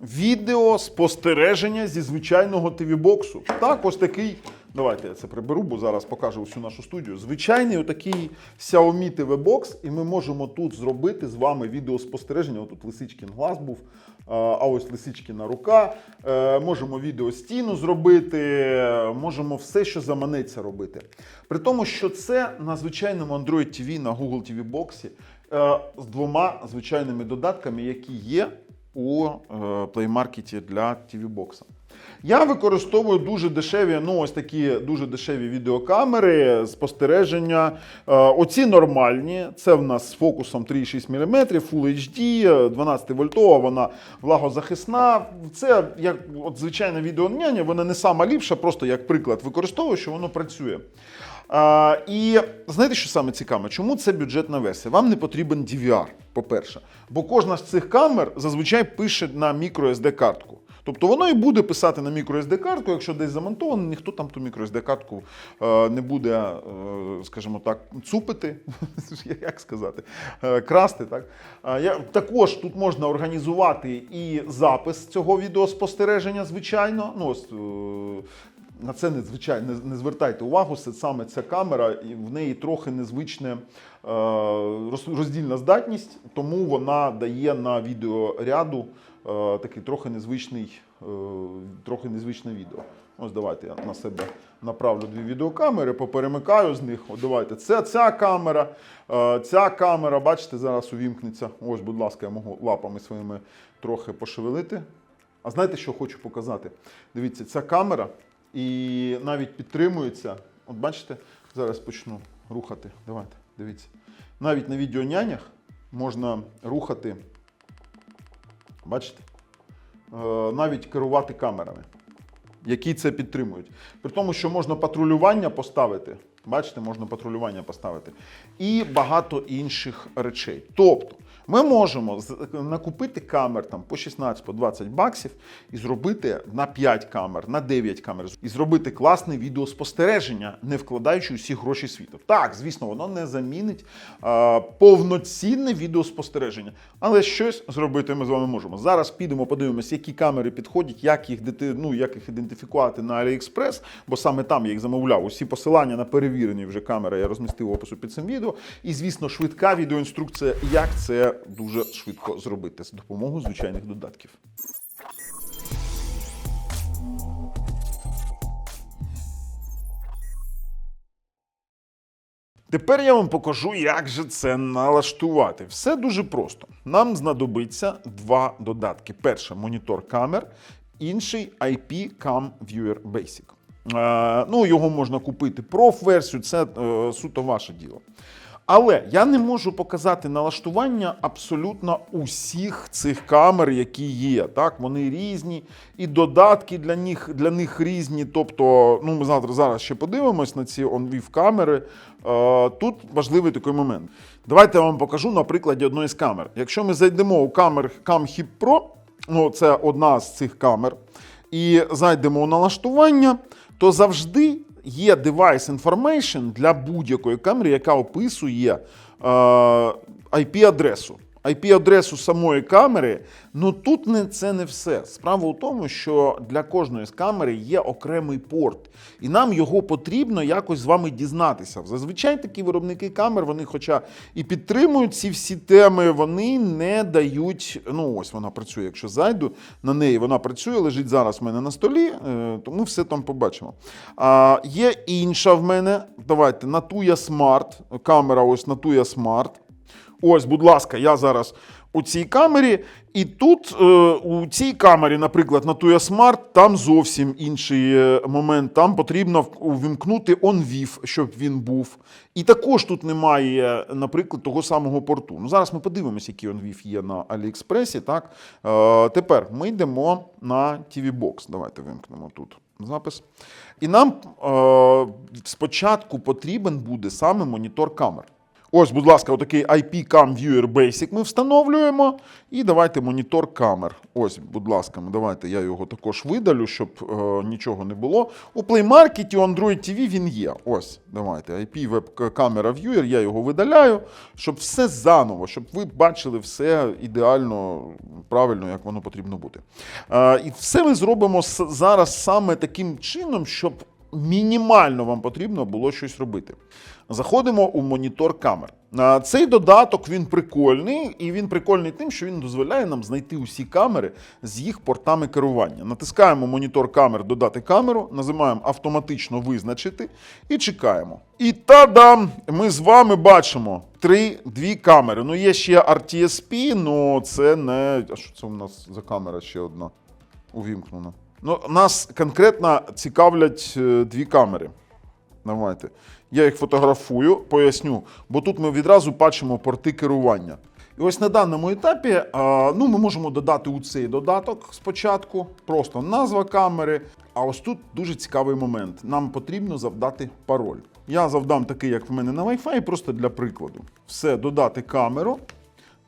відео спостереження зі звичайного ТВ-боксу. Так, ось такий. Давайте я це приберу, бо зараз покажу всю нашу студію. Звичайний отакий Xiaomi TV-бокс, і ми можемо тут зробити з вами відеоспостереження. Отут лисичкін глаз був, а ось лисичкіна рука. Е, Можемо відеостіну зробити, е, можемо все, що заманеться робити. При тому, що це на звичайному Android TV, на Google TV боксі е, з двома звичайними додатками, які є у Market для TV бокса. Я використовую дуже дешеві, ну ось такі дуже дешеві відеокамери, спостереження. Е, Оці нормальні. Це в нас з фокусом 3,6 мм, Full HD, 12 вольтова, вона влагозахисна. Це як от звичайне відеоняня, вона не сама ліпша, просто як приклад використовую, що воно працює. А, і знаєте, що саме цікаве? Чому це бюджетна версія? Вам не потрібен DVR, по-перше. Бо кожна з цих камер зазвичай пише на microSD картку. Тобто воно і буде писати на microSD картку, якщо десь замонтовано, ніхто там ту microSD картку е, не буде, е, скажімо так, цупити, як сказати, е, красти. Так? Також тут можна організувати і запис цього відеоспостереження, звичайно. Ну, ось, на це не звичайно не, не звертайте увагу. Це саме ця камера, і в неї трохи незвичне е, роздільна здатність, тому вона дає на відеоряду е, такий трохи незвичний, е, трохи незвичне відео. Ось давайте я на себе направлю дві відеокамери, поперемикаю з них. От давайте. Це ця камера, е, ця камера, бачите, зараз увімкнеться. Ось, будь ласка, я можу лапами своїми трохи пошевелити. А знаєте, що хочу показати? Дивіться, ця камера і навіть підтримується. От бачите, зараз почну рухати. Давайте, дивіться. Навіть на відеонянях можна рухати, бачите, Е, навіть керувати камерами, які це підтримують. При тому, що можна патрулювання поставити. Бачите, можна патрулювання поставити. І багато інших речей. Тобто, ми можемо накупити камер там по 16 по 20 баксів і зробити на 5 камер, на 9 камер, і зробити класне відеоспостереження, не вкладаючи усі гроші світу. Так, звісно, воно не замінить а, повноцінне відеоспостереження, але щось зробити ми з вами можемо. Зараз підемо, подивимося, які камери підходять, як їх дити- ну, як їх ідентифікувати на AliExpress, бо саме там я їх замовляв. Усі посилання на перевірені вже камери я розмістив в опису під цим відео. І, звісно, швидка відеоінструкція, як це дуже швидко зробити з допомогою звичайних додатків. Тепер я вам покажу, як же це налаштувати. Все дуже просто. Нам знадобиться два додатки: перше монітор камер, інший IP Cam Viewer Basic. Е, ну, його можна купити проф-версію, це е, суто ваше діло. Але я не можу показати налаштування абсолютно усіх цих камер, які є. Так, вони різні, і додатки для них, для них різні. Тобто, ну ми завтра зараз ще подивимось на ці OnVIF камери. Е, тут важливий такий момент. Давайте я вам покажу на прикладі одної з камер. Якщо ми зайдемо у камер CamHip Pro, ну це одна з цих камер, і зайдемо у налаштування, то завжди є device information для будь-якої камери, яка описує е, IP-адресу. IP-адресу самої камери, ну тут не це не все. Справа у тому, що для кожної з камери є окремий порт, і нам його потрібно якось з вами дізнатися. Зазвичай такі виробники камер, вони, хоча і підтримують ці всі теми, вони не дають. Ну ось вона працює. Якщо зайду на неї, вона працює, лежить зараз в мене на столі, е, то ми все там побачимо. А, є інша в мене. Давайте Natuya Smart. Камера ось Natuya Smart. Ось, будь ласка, я зараз у цій камері, і тут е, у цій камері, наприклад, на Tuya Smart, там зовсім інший е, момент. Там потрібно увімкнути OnVIF, щоб він був. І також тут немає, наприклад, того самого порту. Ну, зараз ми подивимося, який OnVIF є на AliExpress. Так? Е, тепер ми йдемо на TV Box. Давайте вимкнемо тут запис. І нам е, спочатку потрібен буде саме монітор камер. Ось, будь ласка, отакий IP Cam Viewer Basic ми встановлюємо. І давайте монітор камер. Ось, будь ласка, давайте я його також видалю, щоб е, нічого не було. У Play Market, у Android TV він є. Ось, давайте. IP Web камера Viewer, я його видаляю, щоб все заново, щоб ви бачили все ідеально, правильно, як воно потрібно бути. Е, і все ми зробимо зараз саме таким чином, щоб мінімально вам потрібно було щось робити. Заходимо у монітор камер. Цей додаток він прикольний, і він прикольний тим, що він дозволяє нам знайти усі камери з їх портами керування. Натискаємо монітор камер, додати камеру, називаємо автоматично визначити і чекаємо. І та-дам! Ми з вами бачимо три дві камери. Ну, є ще RTSP, але це не. А що це у нас за камера ще одна? Увімкнена. Ну, нас конкретно цікавлять е, дві камери. Давайте. Я їх фотографую, поясню, бо тут ми відразу бачимо порти керування. І ось на даному етапі а, ну, ми можемо додати у цей додаток спочатку, просто назва камери. А ось тут дуже цікавий момент. Нам потрібно завдати пароль. Я завдам такий, як в мене на Wi-Fi, просто для прикладу. Все, додати камеру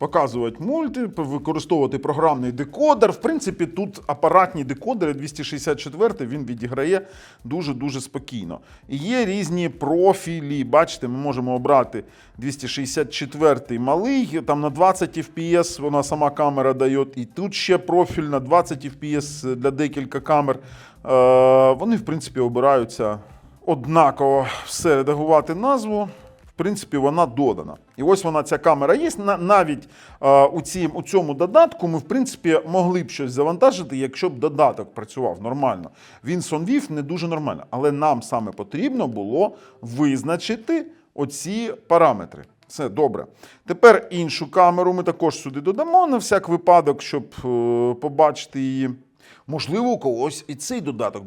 показувати мульти, використовувати програмний декодер. В принципі, тут апаратні декодери 264 він відіграє дуже-дуже спокійно. І є різні профілі. Бачите, ми можемо обрати 264 малий, там на 20 FPS вона сама камера дає. І тут ще профіль на 20 FPS для декілька камер. Е, вони, в принципі, обираються однаково. Все, редагувати назву принципі, вона додана. І ось вона, ця камера є. Навіть е, у, цій, у цьому додатку ми, в принципі, могли б щось завантажити, якщо б додаток працював нормально. Він сонвів не дуже нормально. Але нам саме потрібно було визначити оці параметри. Це добре. Тепер іншу камеру ми також сюди додамо на всяк випадок, щоб е, побачити її. Можливо, у когось і цей додаток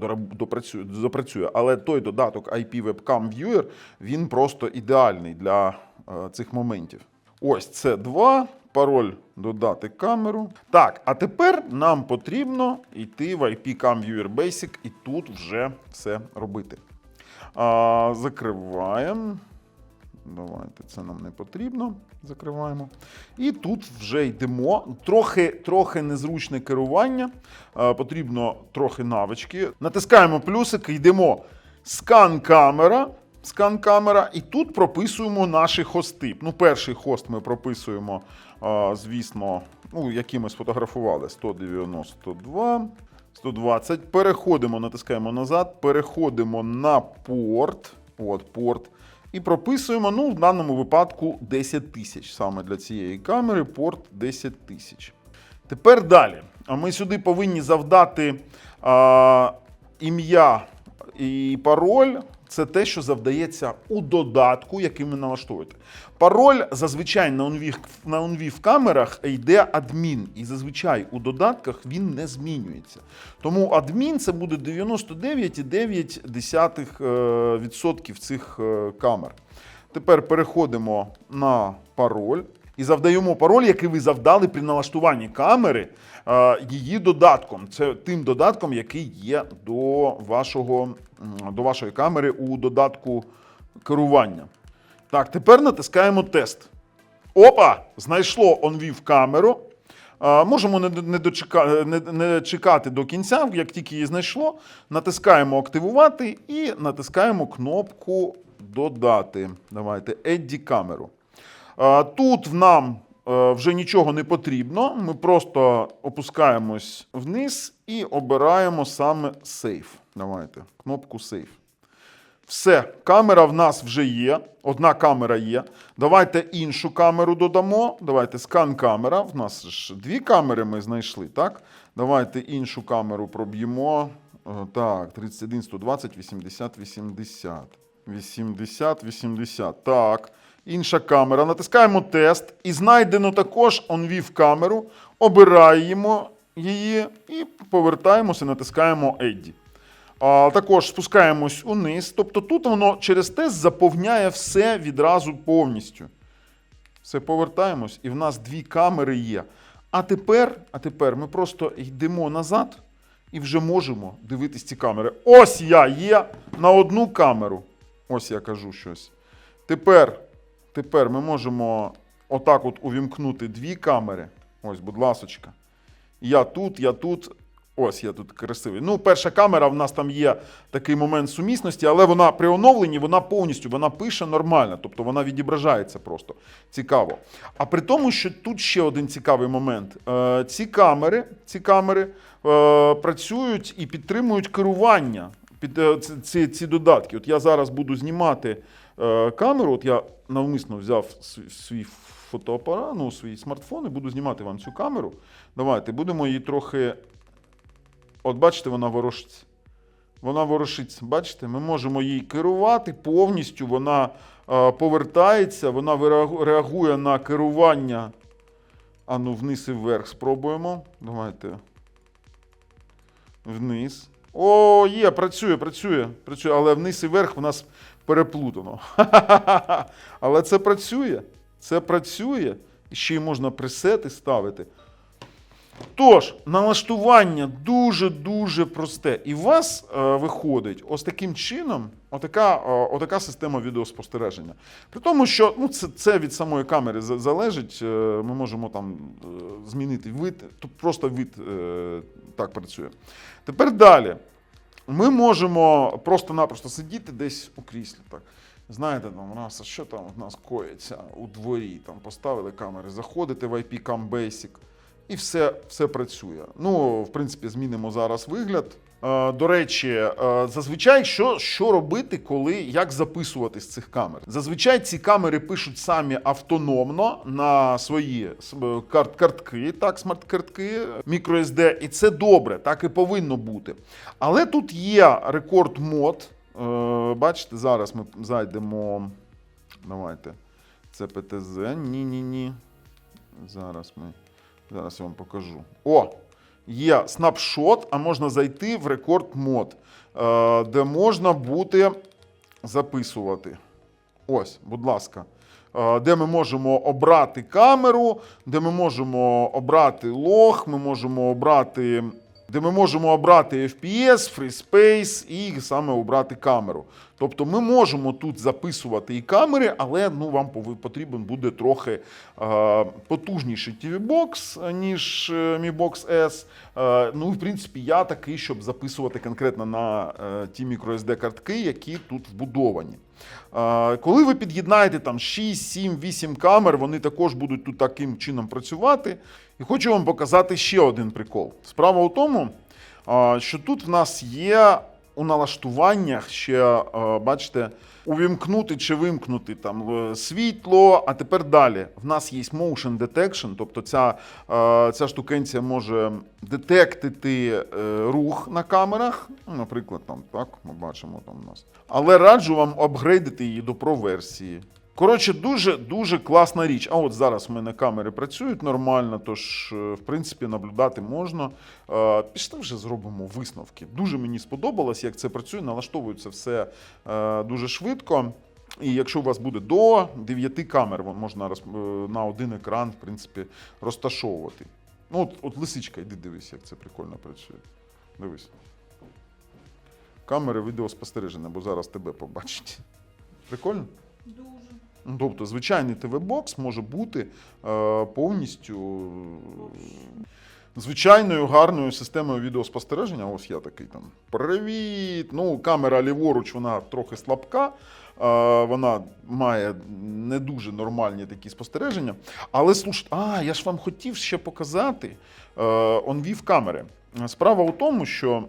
допрацює, але той додаток IP Webcam Viewer, він просто ідеальний для е, цих моментів. Ось це два. Пароль додати камеру. Так, а тепер нам потрібно йти в IP Cam Viewer Basic і тут вже все робити. А, закриваємо. Давайте, це нам не потрібно. Закриваємо. І тут вже йдемо. Трохи, трохи незручне керування. Е, потрібно трохи навички. Натискаємо плюсик, йдемо. Скан камера. Скан камера, і тут прописуємо наші хости. Ну, перший хост ми прописуємо, е, звісно, ну, який ми сфотографували: 192, 120. Переходимо, натискаємо назад, переходимо на порт. От порт. І прописуємо, ну, в даному випадку 10 тисяч. Саме для цієї камери порт 10 тисяч. Тепер далі. Ми сюди повинні завдати а, ім'я і пароль. Це те, що завдається у додатку, який ви налаштовуєте. Пароль зазвичай на OnVIF, на OnVIF камерах йде адмін, і зазвичай у додатках він не змінюється. Тому адмін це буде 99,9% цих е, камер. Тепер переходимо на пароль і завдаємо пароль, який ви завдали при налаштуванні камери е, її додатком. Це тим додатком, який є до, вашого, до вашої камери у додатку керування. Так, тепер натискаємо тест. Опа! Знайшло OnVIF камеру. Можемо не, не, дочека, не, не чекати до кінця, як тільки її знайшло. Натискаємо активувати і натискаємо кнопку Додати. Давайте Eddy камеру. А, Тут нам е, вже нічого не потрібно. Ми просто опускаємось вниз і обираємо саме Save. Давайте, кнопку Save. Все, камера в нас вже є. Одна камера є. Давайте іншу камеру додамо. Давайте скан камера. В нас ж дві камери ми знайшли, так? Давайте іншу камеру проб'ємо. Е, Так, 31, 120, 80, 80. 80, 80. Так. Інша камера. Натискаємо тест. І знайдено також OnVIF камеру. Обираємо її і повертаємося, натискаємо Eddy. А, також спускаємось униз. Тобто тут воно через тест заповняє все відразу повністю. Все повертаємось, і в нас дві камери є. А тепер, а тепер ми просто йдемо назад і вже можемо дивитись ці камери. Ось я є на одну камеру. Ось я кажу щось. Тепер Тепер ми можемо отак от увімкнути дві камери. Ось, будь ласочка. Я тут, я тут. Ось я тут красивий. Ну, перша камера, в нас там є такий момент сумісності, але вона при оновленні вона повністю вона пише нормально, тобто вона відображається просто цікаво. А при тому, що тут ще один цікавий момент. Е, ці камери, ці камери е, працюють і підтримують керування під е, ці, ці, додатки. От я зараз буду знімати е, камеру. От я навмисно взяв свій, фотоапарат, ну, свій смартфон і буду знімати вам цю камеру. Давайте будемо її трохи. От бачите, вона ворушиться. Вона ворушиться. Бачите, ми можемо її керувати повністю. Вона е, повертається, вона реагує на керування. А ну, вниз і вверх спробуємо. Давайте. Вниз. О, є, працює, працює, працює, але вниз і вверх в нас переплутано. Але це працює. Це працює. І ще й можна пресети ставити. Тож, налаштування дуже-дуже просте. І у вас е, виходить ось таким чином отака, е, отака система відеоспостереження. При тому, що ну, це, це від самої камери залежить. е, ми можемо там е, змінити вид, просто вид е, так працює. Тепер далі. Ми можемо просто-напросто сидіти десь у кріслі. Так. Знаєте, там у нас, що там у нас коїться у дворі, там поставили камери, заходите в IP Cam Basic, і все, все працює. Ну, в принципі, змінимо зараз вигляд. Е, До речі, е, зазвичай що, що робити, коли як записувати з цих камер? Зазвичай ці камери пишуть самі автономно на свої карт, картки, так, смарт-картки, microSD, і це добре, так і повинно бути. Але тут є рекорд мод. Е, Бачите, зараз ми зайдемо. Давайте. Це ПТЗ. Ні-ні-ні. Зараз ми. Зараз я вам покажу. О! Є снапшот, а можна зайти в рекорд мод, е, де можна буде записувати. Ось, будь ласка. Е, Де ми можемо обрати камеру, де ми можемо обрати лог, ми можемо обрати. Де ми можемо обрати FPS, FreeSpace і саме обрати камеру. Тобто ми можемо тут записувати і камери, але ну, вам потрібен буде трохи е, потужніший TV-бокс, ніж е, Mi Box S. Е, ну, в принципі, я такий, щоб записувати конкретно на е, ті microSD картки, які тут вбудовані. Коли ви під'єднаєте там 6, 7, 8 камер, вони також будуть тут таким чином працювати. І хочу вам показати ще один прикол. Справа у тому, що тут в нас є у налаштуваннях ще, е, бачите, увімкнути чи вимкнути там е, світло. А тепер далі. В нас є motion detection, тобто ця, е, ця штукенція може детектити рух на камерах. Ну, Наприклад, там так ми бачимо там у нас. Але раджу вам апгрейдити її до Pro версії. Коротше, дуже дуже класна річ. А от зараз в мене камери працюють нормально, тож, е, в принципі, наблюдати можна. Е, Пішли вже зробимо висновки. Дуже мені сподобалось, як це працює. Налаштовується все е, дуже швидко. І якщо у вас буде до 9 камер, можна е, на один екран, в принципі, розташовувати. Ну, от, от лисичка, йди дивись, як це прикольно працює. Дивись. Камери відеоспостереження, бо зараз тебе побачить. Прикольно? Дуже. Тобто, звичайний ТВ-бокс може бути е, повністю звичайною гарною системою відеоспостереження. Ось я такий там. Привіт! Ну, камера ліворуч, вона трохи слабка. е, Вона має не дуже нормальні такі спостереження. Але слушайте, а, я ж вам хотів ще показати е, онвів камери. Справа у тому, що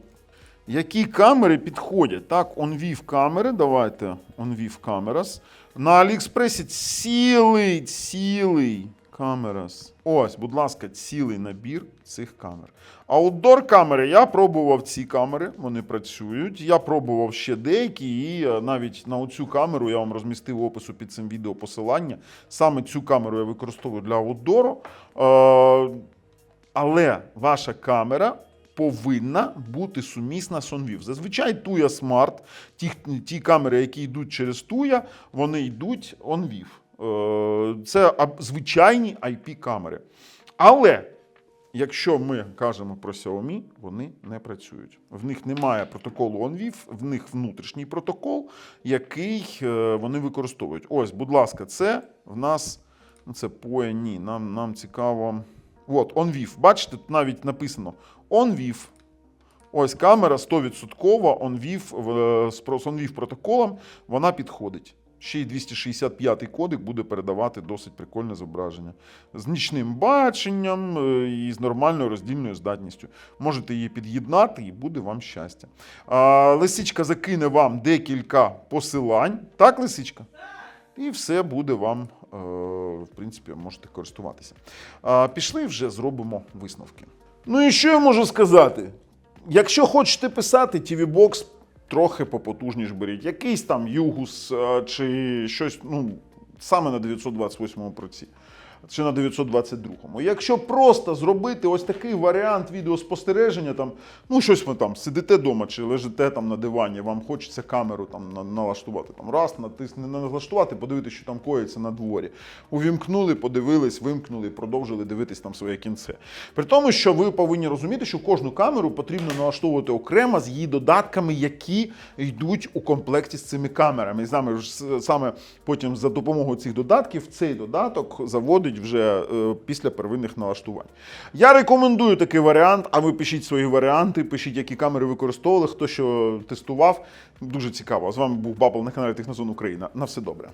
які камери підходять. Так, OnVIV камери, давайте OnVIV Cameras. На Аліекспресі цілий, цілий камерас. Ось, будь ласка, цілий набір цих камер. Outdoor камери, я пробував ці камери, вони працюють. Я пробував ще деякі, і е, навіть на оцю камеру я вам розмістив в опису під цим відео посилання. Саме цю камеру я використовую для аутдору. Е, але ваша камера повинна бути сумісна OnVIV. Зазвичай Tuya Smart, ті, ті камери, які йдуть через Tuya, вони йдуть OnVIV. Е, Це звичайні IP-камери. Але Якщо ми кажемо про Xiaomi, вони не працюють. В них немає протоколу OnVIF, в них внутрішній протокол, який е, вони використовують. Ось, будь ласка, це в нас ну, це POE, ні, нам, нам цікаво. От, OnVIF. Бачите, тут навіть написано OnVIF. Ось камера 100% OnVIF, в- з OnVIF протоколом, вона підходить. Ще й 265-й кодик буде передавати досить прикольне зображення. З нічним баченням е, і з нормальною роздільною здатністю. Можете її під'єднати і буде вам щастя. А, Лисичка закине вам декілька посилань. Так, Лисичка? І все буде вам, е, в принципі, можете користуватися. Пішли вже зробимо висновки. Ну і що я можу сказати? Якщо хочете писати, TV Box трохи попотужніш беріть. Якийсь там Югус е, чи щось, ну, саме на 928 проці. Чи на 922-му. Якщо просто зробити ось такий варіант відеоспостереження, там, ну щось ви там сидите вдома чи лежите там на дивані, вам хочеться камеру там налаштувати. Там, раз, натисне не налаштувати, подивитися, що там коїться на дворі. Увімкнули, подивились, вимкнули, продовжили дивитись там своє кінце. При тому, що ви повинні розуміти, що кожну камеру потрібно налаштовувати окремо з її додатками, які йдуть у комплекті з цими камерами. І саме, саме потім за допомогою цих додатків цей додаток заводить вже е, після первинних налаштувань. Я рекомендую такий варіант, а ви пишіть свої варіанти, пишіть, які камери використовували, хто що тестував. Дуже цікаво. З вами був Бабл на каналі Технозон Україна. На все добре.